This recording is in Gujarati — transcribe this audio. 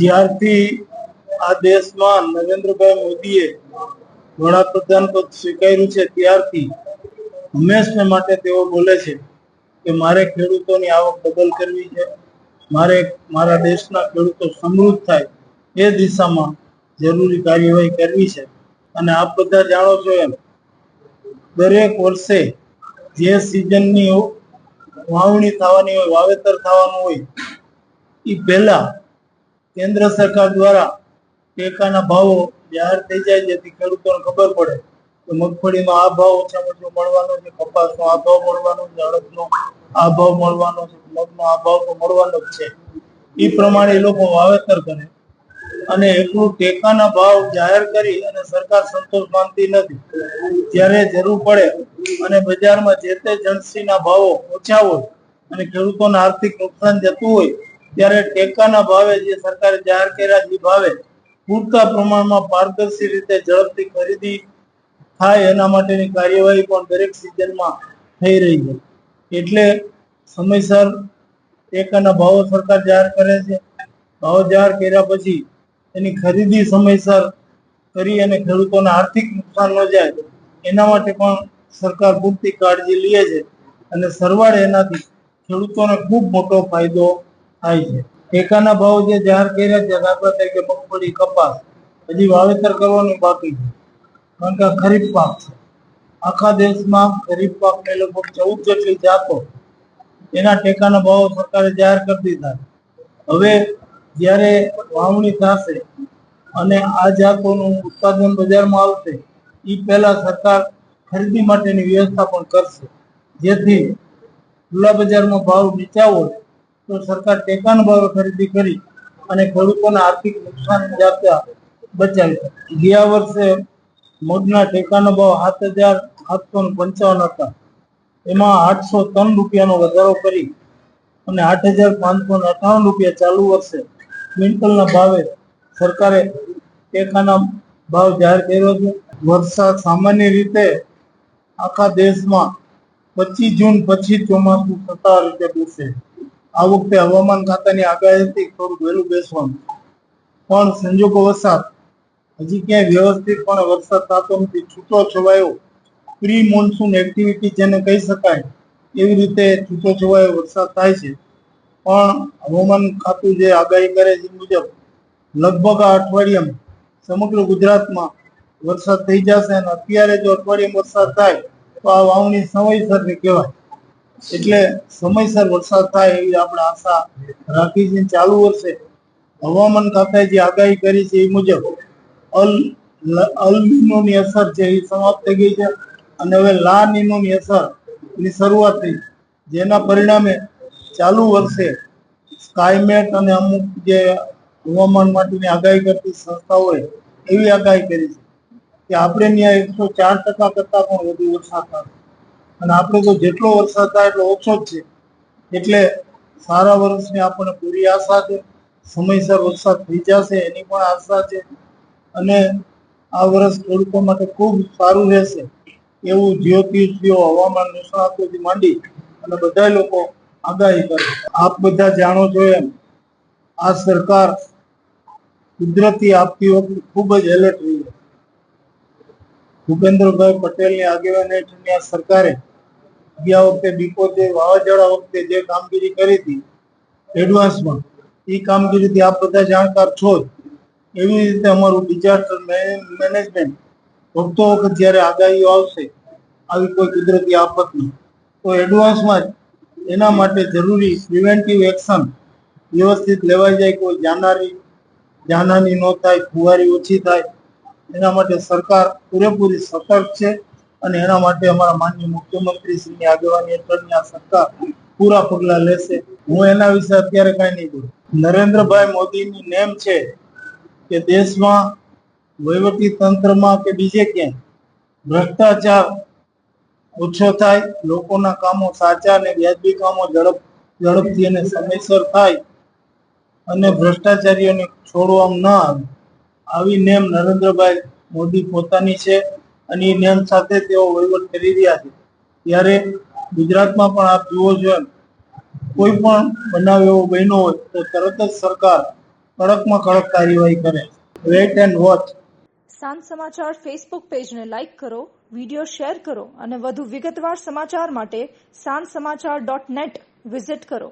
જ્યારથી આ દેશમાં નરેન્દ્રભાઈ મોદીએ વડાપ્રધાન પદ સ્વીકાર્યું છે, ત્યારથી હંમેશને માટે તેઓ બોલે છે કે મારે ખેડૂતોની આવક ડબલ કરવી છે, મારે મારા દેશના ખેડૂતો સમૃદ્ધ થાય એ દિશામાં જરૂરી કાર્યવાહી કરવી છે. અને આપ બધા જાણો છો એમ, દરેક વર્ષે જે સિઝનની વાવણી થવાની હોય, વાવેતર થવાનું હોય એ પહેલા કેન્દ્ર સરકાર દ્વારા ટેકાના ભાવો જાહેર થઈ જાય જેથી ખેડૂતોને ખબર પડે કે મગફળીનો આ ભાવ ઓછામાં ઓછો મળવાનો છે કપાસનો આ ભાવ મળવાનો છે, અડદનો આ ભાવ મળવાનો છે મગનો આ ભાવ તો મળવાનો જ છે. એ પ્રમાણે એ લોકો વાવેતર કરે. અને એટલું ટેકાના ભાવ જાહેર કરી અને સરકાર સંતોષ માનતી નથી. જ્યારે જરૂર પડે અને બજારમાં જે તે જણસીના ભાવો ઓછા હોય અને ખેડૂતોને આર્થિક નુકસાન જતું હોય ત્યારે ટેકાના ભાવે જે સરકારે જાહેર કર્યા જે ભાવે પૂરતા પ્રમાણમાં પારદર્શી રીતે ઝડપથી ખરીદી થાય એના માટેની કાર્યવાહી પણ દરેક સિઝનમાં થઈ રહી છે. એટલે સમયસર ટેકાના ભાવો સરકાર જાહેર કરે છે. ભાવ જાહેર કર્યા પછી એની ખરીદી સમયસર કરી અને ખેડૂતોને આર્થિક નુકસાન ન જાય એના માટે પણ સરકાર પૂરતી કાળજી લે છે. અને સરવાળે એનાથી ખેડૂતોને ખૂબ મોટો ફાયદો થાય છે. ટેકાના ભાવ જે જાહેર કર્યા છે, દાખલા તરીકે મગફળી, કપાસ, હજી વાવેતર કરવાનું બાકી છે. કારણ કે ખરીફ પાક છે. આખા દેશમાં ખરીફ પાકને લગભગ ચૌદ જેટલી જાતો એના ટેકાના ભાવો સરકારે જાહેર કરી દીધા. હવે જ્યારે વાવણી થશે અને આ જાતોનું ઉત્પાદન બજારમાં આવશે એ પહેલા સરકાર ખરીદી માટેની વ્યવસ્થા પણ કરશે. જેથી ખુલ્લા બજારમાં ભાવ નીચા હોય તો સરકાર ટેકાના ભાવે ખરીદી કરી અને ખેડૂતોને આર્થિક નુકસાન જાતા બચાવી ગયા વર્ષે મગના ટેકાનો ભાવ સાત હજાર સાતસો પંચાવન હતા. એમાં આઠસો ત્રણ રૂપિયાનો વધારો કરી અને આઠ હજાર પાંચસો અઠાવન રૂપિયા ચાલુ વર્ષે ક્વિન્ટલના ભાવે સરકારે ટેકાના ભાવ જાહેર કર્યો છે. વરસાદ સામાન્ય રીતે આખા દેશમાં પચીસ જૂન પછી ચોમાસું સત્તાવાર રીતે બેસે આ વખતે હવામાન ખાતાની આગાહી હતી થોડું વહેલું બેસવાનું. પણ સંજોગો વરસાદ હજી ક્યાંય વ્યવસ્થિત પણ વરસાદ થતો નથી, છૂટો છવાયો. પ્રી મોન્સૂન એક્ટિવિટી જેને કહી શકાય, એવી રીતે છૂટો છવાયો વરસાદ થાય છે. પણ હવામાન ખાતું જે આગાહી કરે છે મુજબ, લગભગ આ અઠવાડિયામાં સમગ્ર ગુજરાતમાં વરસાદ થઈ જશે અને અત્યારે જો અઠવાડિયામાં વરસાદ થાય, તો આ વાવણી સમયસરની કહેવાય. એટલે સમયસર વરસાદ થાય એવી આપણે આશા રાખી છે. ચાલુ વર્ષે હવામાન ખાતાએ જે આગાહી કરી છે એ મુજબ અલ અલની અસર છે એ સમાપ્ત થઈ ગઈ છે અને હવે લા ની અસરની શરૂઆત થઈ. જેના પરિણામે ચાલુ વર્ષે સ્કાયમેટ અને અમુક જે હવામાન માટેની આગાહી કરતી સંસ્થાઓએ એવી આગાહી કરી છે કે આપણે ત્યાં એકસો ચાર ટકા કરતા પણ વધુ વરસાદ થાય. અને આપણે તો જેટલો વરસાદ થાય એટલો ઓછો જ છે. એટલે સારા વર્ષની આપણને પૂરી આશા છે. સમયસર વરસાદ થઈ જશે એની પણ આશા છે. અને આ વર્ષ ખેડૂતો માટે ખૂબ સારું રહેશે. એવું જ્યોતિષીઓ હવામાન નિષ્ણાતોથી માંડી અને બધા લોકો આગાહી કરે આપ બધા જાણો છો એમ, આ સરકાર કુદરતી આપતી વખતે ખૂબ જ એલર્ટ રહી છે. ભૂપેન્દ્રભાઈ પટેલની આગેવાની હેઠળની આ સરકારે ગયા વખતે બીકોતે વાવાઝોડા વખતે જે કામગીરી કરી હતી એડવાન્સમાં એ કામગીરીથી આપ બધા જાણકાર છો જ. એવી રીતે અમારું ડિઝાસ્ટર મેનેજમેન્ટ વખતો વખત જ્યારે આગાહીઓ આવશે, આવી કોઈ કુદરતી આફતની તો એડવાન્સમાં જ એના માટે જરૂરી પ્રિવેન્ટિવ એક્શન વ્યવસ્થિત લેવાઈ જાય. કોઈ જાનારી જાનહાની ન થાય, ફુવારી ઓછી થાય. એના માટે સરકાર પૂરેપૂરી સતર્ક છે. અને એના માટે અમારા માનનીય મુખ્યમંત્રી શ્રીની આગેવાની હેઠળની આ સરકાર પૂરા પગલા લેશે. હું એના વિશે અત્યારે કઈ નહીં બોલું. નરેન્દ્રભાઈ મોદીની નેમ છે કે દેશમાં વહીવટી તંત્રમાં કે બીજે ક્યાંય ભ્રષ્ટાચાર ઓછો થાય, લોકોના કામો સાચા અને વ્યાજબી કામો ઝડપ, ઝડપથી અને સમયસર થાય અને ભ્રષ્ટાચારીઓને છોડવામાં ન આવે, આવી નેમ નરેન્દ્રભાઈ મોદી પોતાની છે. અને નિયમ સાથે તેઓ વહીવટ કરી રહ્યા છે. ત્યારે ગુજરાતમાં પણ આપ જુઓ છો એમ, કોઈ પણ બનાવ એવો બન્યો હોય તો તરત જ સરકાર કડકમાં કડક કાર્યવાહી કરે. વેટ એન્ડ વોચ સાંજ સમાચાર ફેસબુક પેજને લાઇક કરો વિડિયો શેર કરો અને વધુ વિગતવાર સમાચાર માટે સાંજ સમાચાર ડોટ નેટ વિઝિટ કરો.